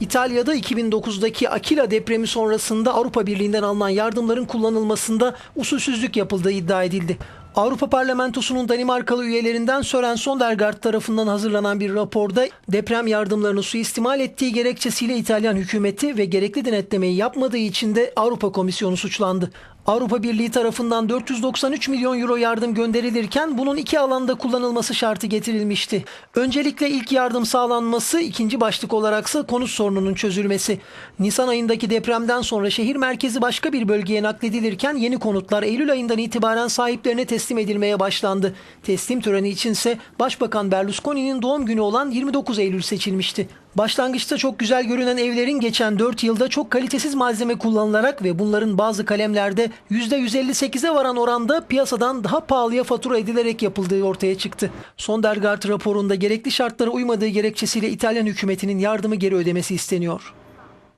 İtalya'da 2009'daki Akila depremi sonrasında Avrupa Birliği'nden alınan yardımların kullanılmasında usulsüzlük yapıldığı iddia edildi. Avrupa Parlamentosu'nun Danimarkalı üyelerinden Sören Sondergaard tarafından hazırlanan bir raporda deprem yardımlarını suistimal ettiği gerekçesiyle İtalyan hükümeti ve gerekli denetlemeyi yapmadığı için de Avrupa Komisyonu suçlandı. Avrupa Birliği tarafından 493 milyon euro yardım gönderilirken bunun iki alanda kullanılması şartı getirilmişti. Öncelikle ilk yardım sağlanması, ikinci başlık olaraksa konut sorununun çözülmesi. Nisan ayındaki depremden sonra şehir merkezi başka bir bölgeye nakledilirken yeni konutlar Eylül ayından itibaren sahiplerine teslim edilmeye başlandı. Teslim töreni içinse Başbakan Berlusconi'nin doğum günü olan 29 Eylül seçilmişti. Başlangıçta çok güzel görünen evlerin geçen 4 yılda çok kalitesiz malzeme kullanılarak ve bunların bazı kalemlerde %158'e varan oranda piyasadan daha pahalıya fatura edilerek yapıldığı ortaya çıktı. Sondergaard raporunda gerekli şartlara uymadığı gerekçesiyle İtalyan hükümetinin yardımı geri ödemesi isteniyor.